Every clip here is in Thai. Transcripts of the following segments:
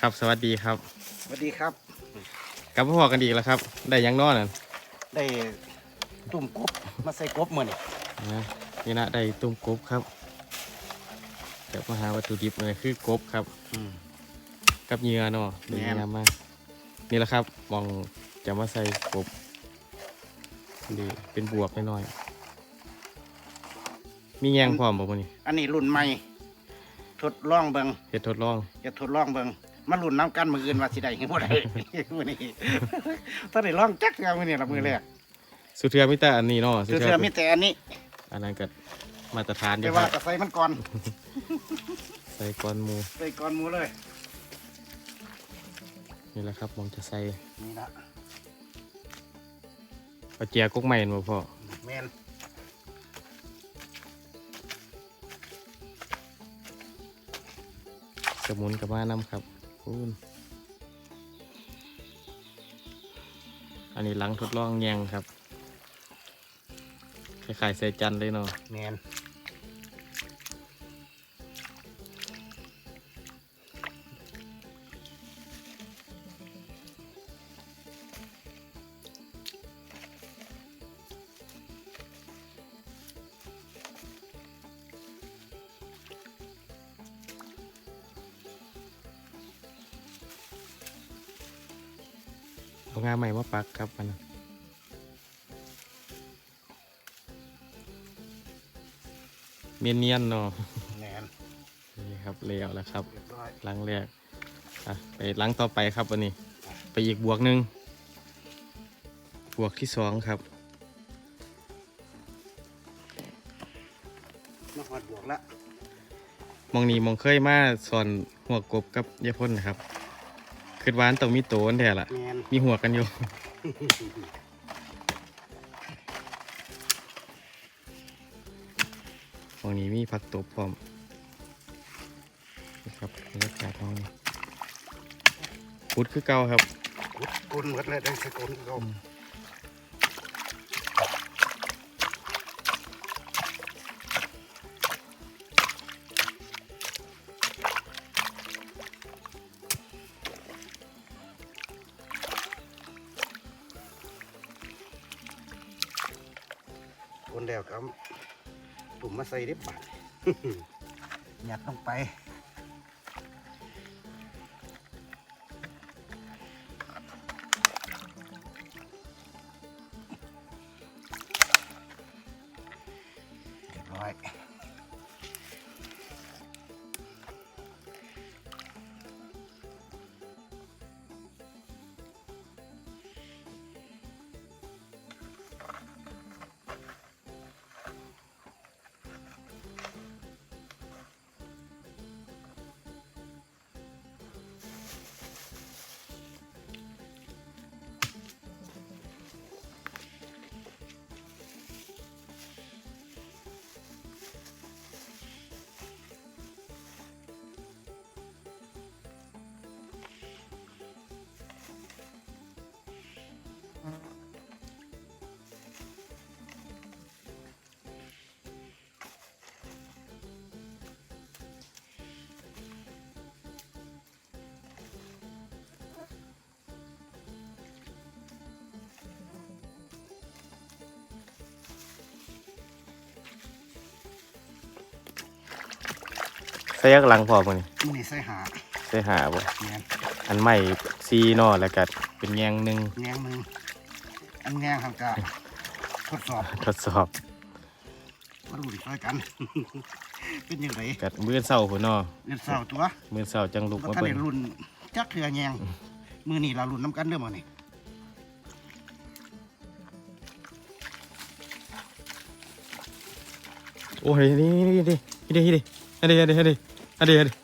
ครับ สวัสดีครับสวัสดีครับ กลับมาพอกันอีกแล้วครับ ได้หยังนอนน่ะได้ตุ่มกบมาใส่กบมือนี่นะนี่นะได้ตุ้มกบครับเดี๋ยวมาหาวัตถุดิบเลยคือกบครับกับเหยื่อเนาะแม่เนื้นอมานี่แหละครับมองจะมาใส่กบดีเป็นบวกหน่อยๆมีแยงพร้อมบ่มื้อนี้อันนี้รุ่นใหม่ ทดลองเบิงเฮ็ดทดลอง จะทดลองเบิง มารุ่นน้ำกันมืออื่นว่าสิได้หรือบ่ได้ มือนี้ถ้าได้ลองจักเอามือนี่ละมือแรกสุเทือมิแต่อันนี้เนาะเชื่อๆมีแต่อันนี้อันนั้นก็มาตรฐานอแต่ยู่คว่ารับก็ใส่มันก่อนใส่ก้อนหมูใส่ก่อนหมูเลยนี่แหละครับมองจะใส่นี่ละเอาเจียกกใหม่มาพ่อแมนสมุนกับมาน้ำครับ คูณ อันนี้หลังทดลองแยงครับคล้ายๆใส่จันทร์เลยเนาะแมน เอางาใหม่มาปักครับมันน่ะเมียนเนียนๆเนาะแมนนี่ครับเลี้ยวแล้วครับเรียบร้อยหลังแรกอะไปหลังต่อไปครับวันนี้ ไปอีกบวกหนึ่งบวกที่สองครับมาหอดบวกละมองนี้มองเคยมาสอนหัวกบกับยายพ่นนะครับ คือวาอันต้องมีโตนแท้ละแมนมีหัวกันอยู่มองนี้มีผักตบพร้อมนี่ครับบรรยากาศมองนี้พุดคือเก่าครับ กุดกุนหมดเลยได้สกุลก็คน ใส่ได้ปัดยัดลงไป ใส่ยักหลังพอมั้งนี่มันนี่ใส่หาใส่หาบ่แงนอันใหม่ซีเนอแล้วก็เป็นแยงหนึ่งแงงหนึ่งอันแงงครับจะทดสอบทดสอบมาดูดิช่วยกัน เป็นยังไงกัดมือเศร้าพุ่นเนอเรียนเสาตัวมือเศร้าจังลุกก็มาท่านเบิ่ได้งรุ่นจักเถื่อแยงมือนี่เรารุ่นน้ำกันเด้อมานี่โอ้ยนี่นี่นี่นี่นี่นี่อันนี้อันนี้ อันนี้อันนี้อันนี้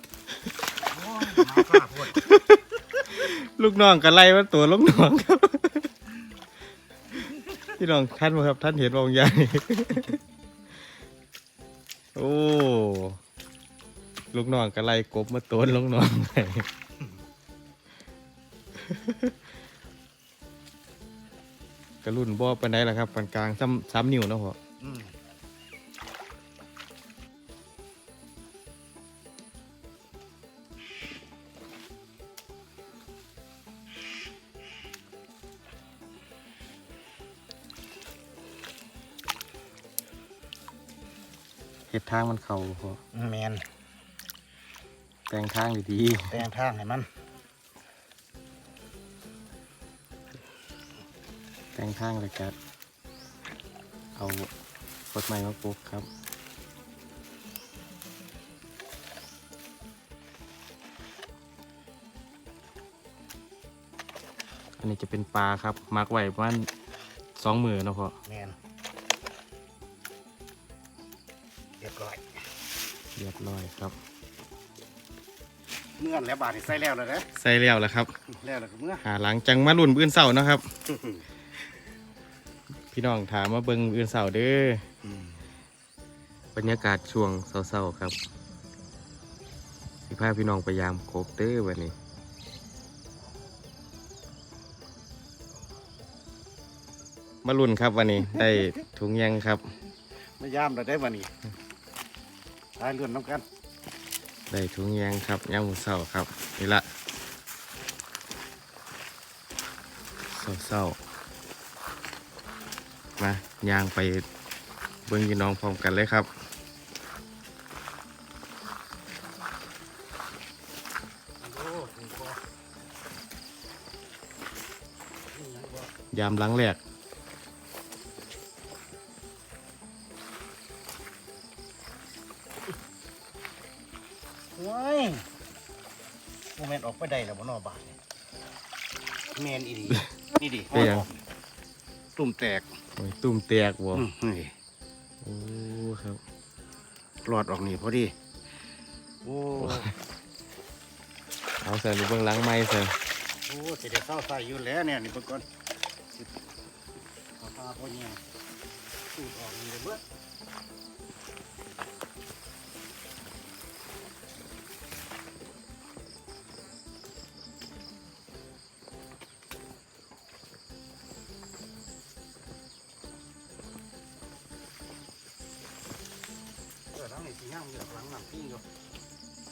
โอ้ยดลูกน้องกันไล่ว่าตัวลูกน้องครับพี่น้องท่านบ่ครับท่านเห็นวงใหญ่โอ้ลูกน้องกันไล่กบมาตัวลูกน้องไปกระรุ่นบ่ไปานล่ะครับปานกลางซ้ำซ้ำนิ้วเนาะพ่อางมันเข้าพอแมนแต่งทางดีแต่งทางให้มันๆแต่งทางแล้วก็เอารถใหม่มาปลูกครับอันนี้จะเป็นปลาครับมักไว้ประมาณสองมือเนาะพอแมน รียบร้อย เรียบร้อยครับ เมื่อนแล้วบาทนี่ใส่แล้วเลยนะใส่แล้วแล้วครับ แล้วแล้วก็เมื่อหาหลังจังมาลุ่นบื้นเสาเนาะครับ พี่น้องถามมาเบิงบื้นเสาเด้อบรรยากาศช่วงเศร้าๆครับสิพาพี่น้องไปยามโคบเด้อวันนี้มาลุ่นครับวันนี้ ได้ถุงยังครับ ไม่ยามเราได้วันนี้ตายเลื่อนน้ำกันได้ถุงยังครับยามมื้อเศร้าครับนี่ละเศร้าๆมายางไปเบิ้งพี่น้องพร้อมกันเลยครับยามหลังแรก ไปได้แล้วบนนอบาทนี่แมนอีดี นี่ดิเป็นหยัง ตุ่มแตกโอ้ยตุ่มแตกบ่อืมนี่โอ้ครับรอดออกนี่พอดี โอ้เอาใส่ไปเบื้องหลังไม้ใส่โอ้สิได้เข้าใส่อยู่แล้วเนี่ยนี่เพิ่นก่อนสิเอาปลาพอเนี่ยตูดออกนี่เลยเบิด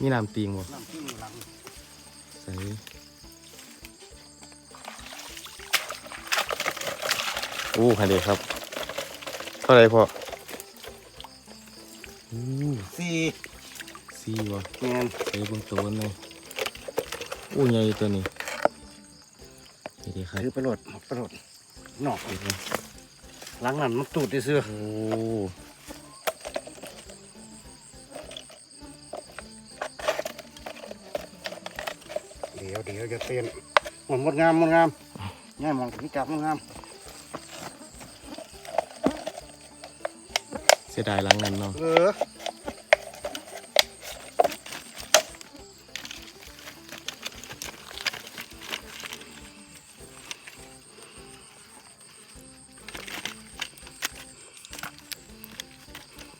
มีน้ำตีงบ่น้ำปิ้งอยู่หลังนี่ใส่โอ้คันเดีครับ เท่าไหรพออู้สี่สี่บ่แมนใส่เบนโตนเลยอู้ใหญ่ตัวนี้นี่ดีครับถือไปโหลดไปโหลดนอกเห็นไหมหลังนั้นมันตูดที่เสื้อโอ้ ยวเดี๋ยวจะเต้นหมดหมดงามหมดงามง่ายมองถึงจับหมดงามเสียดายหลังนั้นเนาะเออ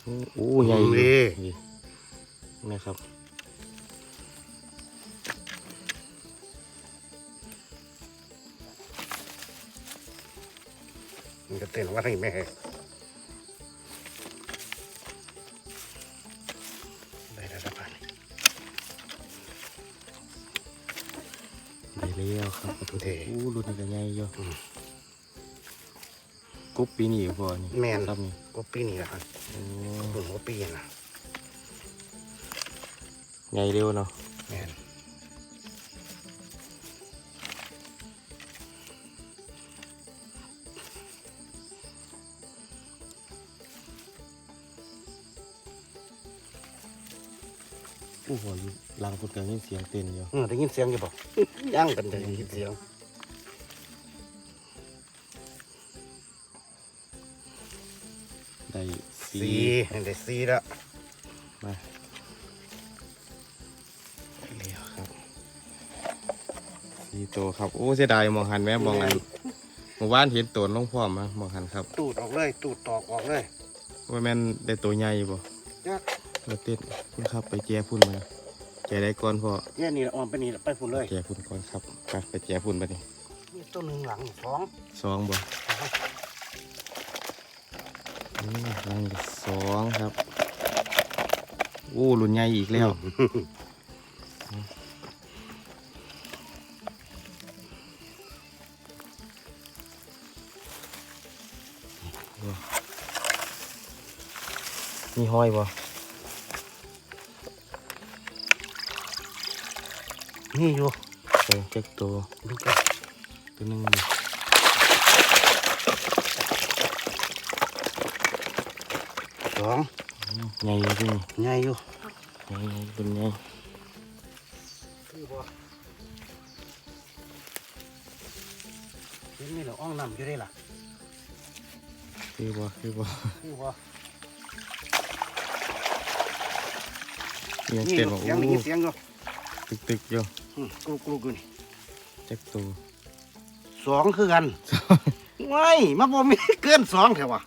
โอ้โอ้ใหญ่อยู่นี่นะครับ เต้นว่าให้แม่ได้แล้วสะพานได้แล้วครับเทโอ้รุ่นนี้ก็ใหญ่อยู่กุ๊บปีนี้พอนี่แมนครับนี่ก็ปีนี้แหละครับโอ้หุ่นก็ปีนะใหญ่เร็วเนาะแมน โอ้โหอยู่หลังพุดกันยินเสียงเต้นอยู่เออได้ยินเสียงอยู่ป่ย่างกันได้ยินเสียงได้สีสีได้สีแล้วมาเลี้ยวครับสีโตครับ โอ้เสียดายมองหันแม่มองอันหมู่บ้านเห็นตัวลงพร้อมมามองหันครับ ตูดออกเลย ตูดตอกออกเลยว่าแม่นได้ตัวใหญ่บ่ยักเราเต้นคุณครับไปแจพุ่นมาแจได้ก่อนพอเนี่ยนี่ออมไปนี่ไปฝุ่นเลยแจพุ่นก่อนครับไปไปแจพุ่นไปดินี่ตัวหนึ่งหลังสองสองบ่อืมลังที่สองครับโอ้รุ่นใหญ่อีกแล้วมีห้อยบ่ นี่อยู่ใส่เจ็กตัวดูกันตัวหนึงนี่สองอืมใหญ่อยู่ที่นี่ใหญ่อยู่ใหญ่ใหญ่เป็นใหญ่คือบ่เห็นนี่เหรออ่องน้ำอยู่ได้ล่ะคือบ่คือบ่คือบ่ยังนี่เต้นอยู่บ่ยังได้โอ้ยินเสียงอยู่ตึกตึกๆอยู่อืม กรุกกรุกอยู่นี่เจ็กตัวสองคือกันไม่มาบ่มีเกินสองแถววะ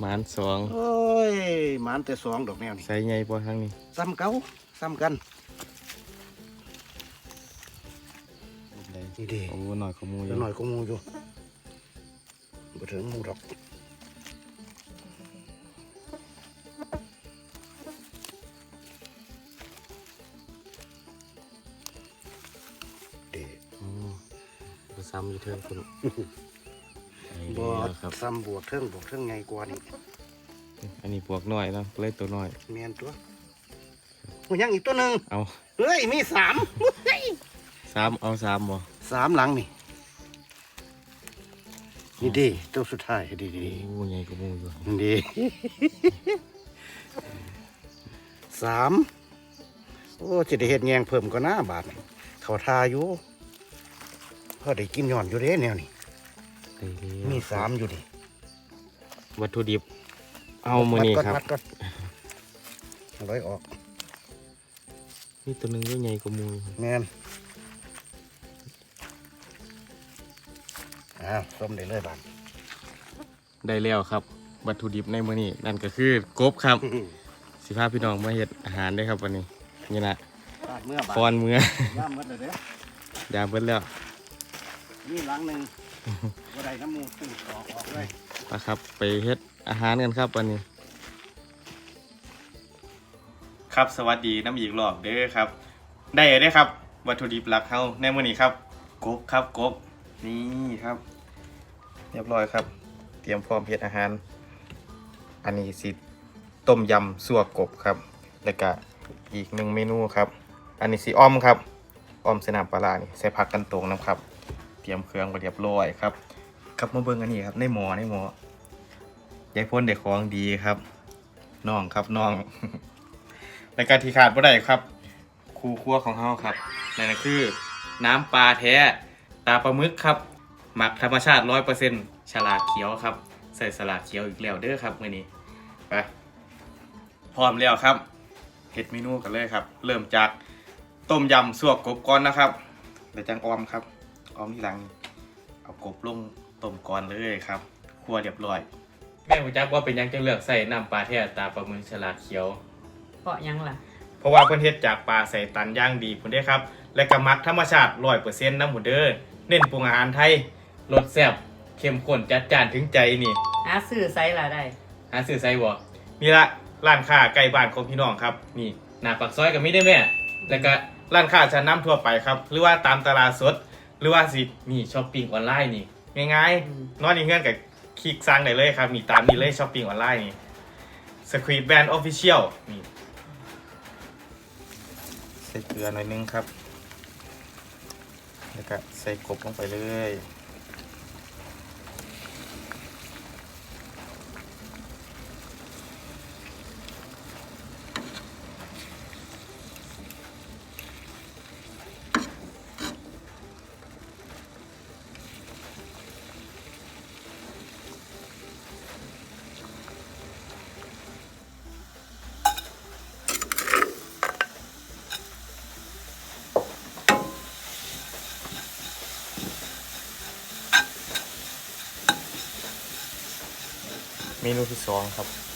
หมานสองโอ้ยหมันแต่สองดอกแนวนี่ใส่ใหญ่บ่ทางนี้ซ้ำเก่าซ้ำกันนี่ดีโอ้หน่อยขโมยเดี๋ยวหน่อยก็งูอยู่บ่ถึงงูดอก ซ้ำอยู่เทิงคุณไอ้บ่เด้อครับ ซ้ำบวกเทิงบวกเทิงไงกว่านี่อันนี้บวกหน่อยแล้วเลยตัวน้อยเมียนตัวโอ้ยังอีกตัวหนึ่งเอาเฮ้ยมีสามสามเอาสามบ่สามหลังนี่นี่ดีตัวสุดท้ายดีดีโอ้ใหญ่ขโมยอยู่ดีสามโอ้จะได้เห็ดแยงเพิ่มก็น่าบาทนี่เขาทาอยู่ พอได้กินย่อนอยู่เด้แนวนี่ได้แล้วมีสามอยู่ดิวัตถุดิบ เอามือนี้ครับมัดก่อนมัดก่อนเอาร้อยออกนี่ตัวหนึงก็ใหญ่กว่าหมูแมนอ้าวส้มได้เลยบานได้แล้วครับ วัตถุดิบในมือนี้นั่นก็คือกบครับ สิพาพี่น้องมาเฮ็ดอาหารได้ครับวันนี้นี่นะบาดเมื่อบาดฟอนมือย่ามหมดเลยเด้อยาเบิดแล้ว นี่หลังหนึ่งบ่ได้น้ำมูกตึงออกออกเลยนะครับ ไปเฮ็ดอาหารกันครับวันนี้ ครับสวัสดีน้ำอีกรอบเด้อครับ ได้เด้อครับ วัตถุดิบหลักเฮาในมื้อนี้ครับกบครับกบนี่ครับ เรียบร้อยครับ เตรียมพร้อมเฮ็ดอาหาร อันนี้สิต้มยำสัวกบครับ แล้วก็อีกหนึ่งเมนูครับ อันนี้สิอ้อมครับ อ้อมใสนามปลาร้านี่ใส่ผักกันตรงนะครับเต รียมเครื่องไว้เรียบร้อยครับครับมาเบิ่งอันนี้ครับในหมอในหมอยายพ่นเด็กของดีครับน้องครับน้องรายการที่ขาดบ่ได้ครับครูครัวของเฮาครับนั่นคือ น้ำปลาแท้ตาปลาหมึกครับหมักธรรมชาติร้อยเปอร์เซ็นต์ฉลากเขียวครับ ใส่สลากเขียวอีกแล้วเด้อครับมื้อนี้ไปพร้อมแล้วครับเฮ็ดเมนูกันเลยครับ เริ่มจากต้มยำสวกกบก่อนนะครับเดี๋ยวจังออมครับ ออมที่หลัง เอากบลงต้มก่อนเลยครับครัวเรียบร้อย แม่รู้จักว่าเป็นหยังจังเลือกใส่น้ำปลาแท้ตาปลาหมึกฉลากเขียวเพราะหยังล่ะ เพราะว่าเพิ่นเฮ็ดจากปลาใส่ตันย่างดีพุ่นเด้ครับ และก็มักธรรมชาติ100%นำหมูเด้อเน้นปรุงอาหารไทยรสแซ่บเข้มข้นจัดจ้านถึงใจนี่ หาซื้อไซส์ละได้ หาซื้อไสบ่มีละร้านค้าใกล้บ้านของพี่น้องครับ นี่หน้าปากซอยก็มีได้แม่ แล้วก็ร้านค้าชั้นนำทั่วไปครับ หรือว่าตามตลาดสด หรือว่าสินี่ช้อปปิ้งออนไลน์นี่ง่ายอืมๆนอนนี่เงื่อนกับคลิกสั่งได้เลยครับนี่ตามนี้เลยช้อปปิ้งออนไลน์นี่ Squid Band Official นี่ใส่เกลือหน่อยนึงครับ แล้วก็ใส่กบลงไปเลย นูที่สองครับ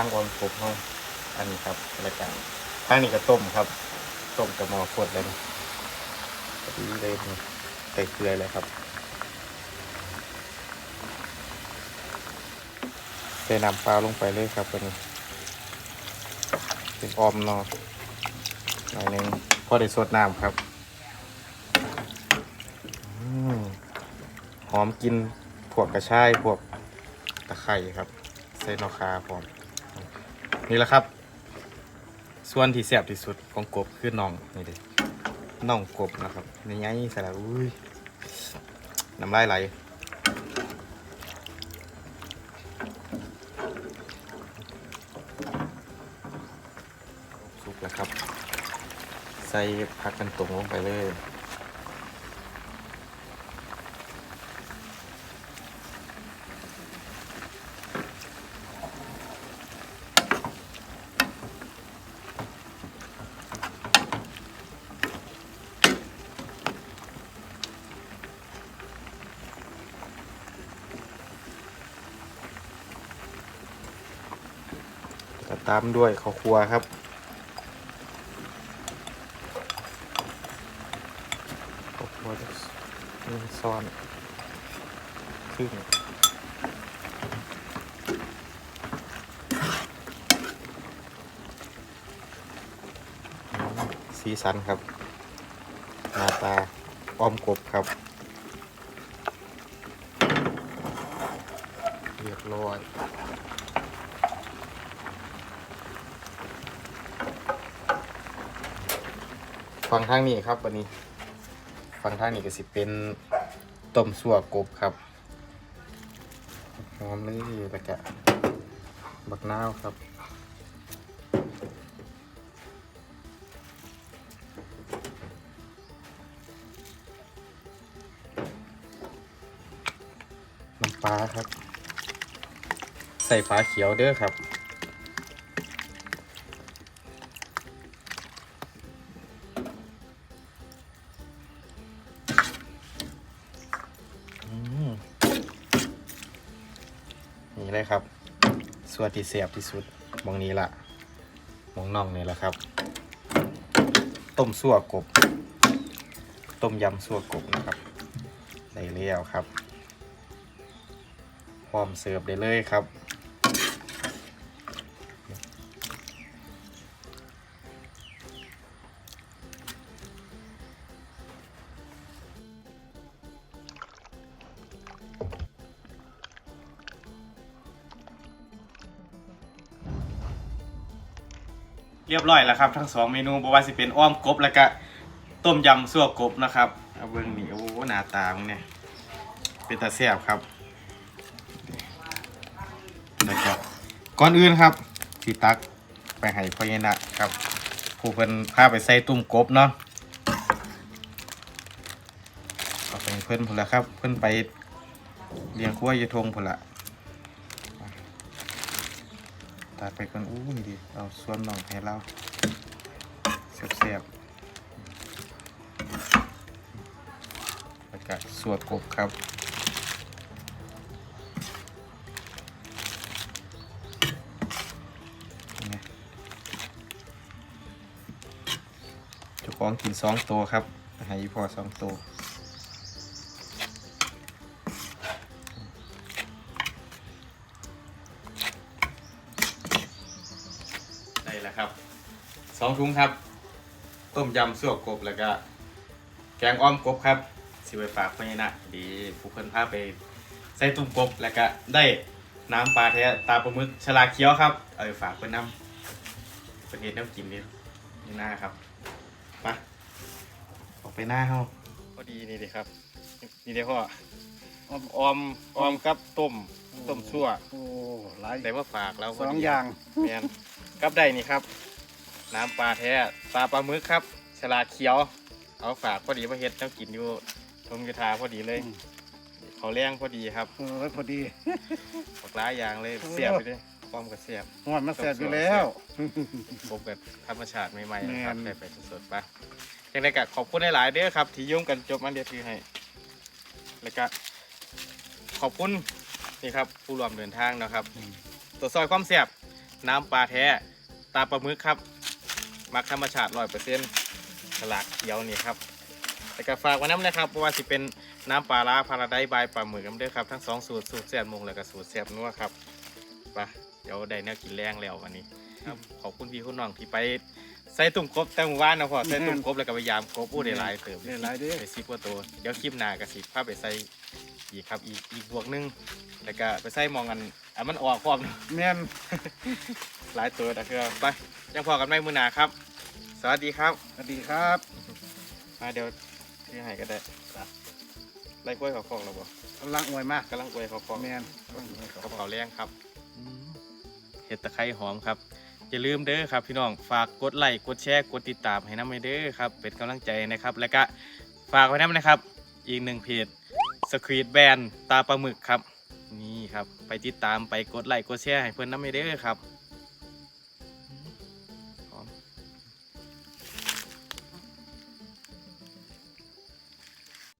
างออมกบเฮาอันนี้ครับรายการทางนี้ก็ต้มครับ ต้มกับหม้อขวดเลยนะดีเลยนี่ใส่เกลือเลยครับใส่น้ำปลาลงไปเลยครับวันนี้เป็นออมเนอหน่อยนึงพอได้สดน้ำครับอืมหอมกินพวกกระชายพวกตะไคร่ครับ ใส่นอคาพร้อม นี่แหละครับ ส่วนที่แซ่บที่สุดของกบคือน่องนี่เดิน่องกบนะครับนี่ไงใส่แล้วอุ้ยน้ำลายไหลสุกแล้วครับ ใส่ผักกันตรงลงไปเลย ก็ ตามด้วยข้าวครัวครับ ข้าวครัวจะซ้อนครึ่งสีสันครับ หน้าตาอ้อมกบครับ เรียบร้อย ฟังทางนี้ครับวันนี้ ฟังทางนี้ก็สิเป็นต้มสั่วกบครับหอมเลยแล้วก็บักนาวครับน้ำปลาครับ ใส่ฟ้าเขียวเด้อครับ ส่วนที่เสียบที่สุดมองนี้ละมองน่องนี่แหละครับ ต้มสั่วกบ ต้มยำสั่วกบนะครับได้แล้วครับพร้อมเสิร์ฟได้เลยครับ ยบร้อยแล้วครับทั้งสองเมนูบอกว่าสิเป็นอ้อมกบแล้วก็ต้มยำสั่วกบนะครับเอาเบิ้งนี่โอ้หน้าตามึงเนี่ยเป็นตาแซ่บครับแล้วก็ก่อนอื่นครับสีตักไปให้พ่อเยนะครับผู้เพิ่นพาไปใส่ตุ้มกบเนาะเอาไปเพิ่นพุ่นละครับ เพิ่นไปเลี้ยงขั้วอยทงพุ่นละ ตัดไปก่อนอู้นี่ดิเอาส่วนหน่องให้เราเสียบๆแล้วก็สวดกบครับนี่เจ้าของกินสองตัวครับให้อีพอสองตัว องถุงครับ ต้มยำสวกกบแล้วก็ แกงอ้อมกบครับ สิไปฝากพ่อใหญ่นะดีผู้เพิ่นพาไปใส่ตุ้มกบแล้วก็ได้น้ำปลาแท้ตาปลาหมึกฉลากเขียวครับ เอาไปฝากเพื่อนน้ำเป็นเห็ดน้ำกินดินี่หน้าครับไปออกไปหน้าเฮาพอดีนี่เลยครับ นี่เดี๋ยวพ่อออมออมออมกับต้มต้มซั่วโอ้หลายได้มาฝากแล้วสพองดีอย่างแมนกับได้นี่ครับ น้ำปลาแท้ปลาปลาหมึกครับฉลากเขียว เอาฝากพอดีว่าเฮ็ดต้องกินอยู่ทงกระทาพอดีเลย เขาเลี้ยงพอดีครับเออพอดีปักหลายอย่างเลยโอ้เสียบไปเลยความกับเสียบหวานมาแสบอยู่แล้วพบกับธรรมชาติใหม่ๆนะครับแม่ได้นไปสดๆปะยังไงก็ขอบคุณหลายๆเด้อครับ ที่ยุ่งกันจบมันเดียวทีให้ แล้วก็ขอบคุณนี่ครับผู้ร่วมเดินทางนะครับ ตัวซอยความเสียบน้ำปลาแท้ตาปลาหมึกครับ มักธรรมชาติร้อยเปอร์เซ็นต์ฉลากเขียวนี่ครับแต่ก็ฝากไว้น้ำนะครับเพราะว่าสิเป็นน้ำปลาร้าพาราไดบายปลาหมึกน้ำเด้อครับทั้งสองสูตรสูตรแซ่บมงแล้วก็สูตรแซ่บนัวครับไปเดี๋ยวได้แนวกินแรงแล้ววันนี้ครับขอบคุณพี่คุณน้องที่ไปใส่ตุ่มกบแต่หมู่บ้านนะพ่อใส่ตุ่มกบแล้วก็พยายามกบอู้ได้หลายเติมได้หลายเด้ไปซิปว่าตัวเดี๋ยวคลิปหน้าก็สิพาไปใส่อีกครับอีกอีกบวกหนึงแล้วก็ไปใส่หมองกันอันมันออกพร้อมเนาะแม่น หลายตัวแต่คือไป ยังพอกันไม่มือหนาครับ สวัสดีครับสวัสดีครับมาเดี๋ยวที่ให้ก็ได้ไล่กล้วยเขาคองเราบ่กำลังอวยมากกำลังกล้วยเขาคองแม่นกับเขาวแรงครับเห็ดตะไคร้หอมครับอย่าลืมเด้อครับพี่น้องฝากกดไลค์กดแชร์กดติดตามให้น้ำไปเด้อครับ เป็นกำลังใจนะครับ แล้วก็ฝากไว้น้ำนะครับ อีกหนึ่งเพจสควีดแบนตาปลาหมึกครับ นี่ครับ ไปติดตามไปกดไลค์กดแชร์ให้เพื่อนน้ำไปเด้อครับ